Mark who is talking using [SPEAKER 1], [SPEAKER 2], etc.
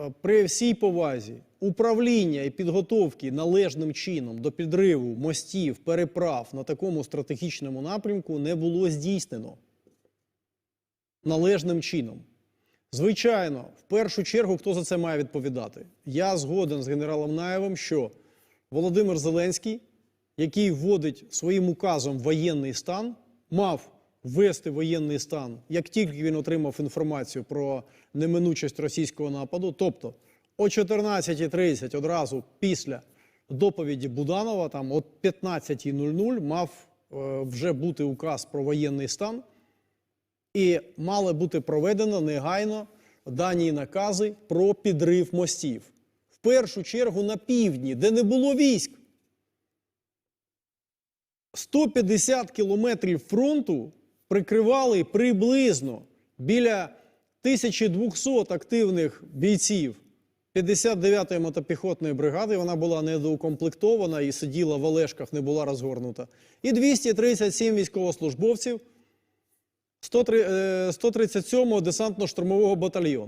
[SPEAKER 1] е, при всій повазі управління і підготовки належним чином до підриву мостів, переправ на такому стратегічному напрямку не було здійснено належним чином. Звичайно, в першу чергу, хто за це має відповідати? Я згоден з генералом Наєвим, що Володимир Зеленський, який вводить своїм указом воєнний стан, мав ввести воєнний стан, як тільки він отримав інформацію про неминучість російського нападу, тобто о 14.30 одразу після доповіді Буданова, там о 15.00 мав е, вже бути указ про воєнний стан. І мали бути проведено негайно дані накази про підрив мостів. В першу чергу на півдні, де не було військ. 150 кілометрів фронту прикривали приблизно біля 1200 активних бійців 59-ї мотопіхотної бригади. Вона була недоукомплектована і сиділа в Олешках, не була розгорнута. І 237 військовослужбовців 137-го десантно-штурмового батальйону.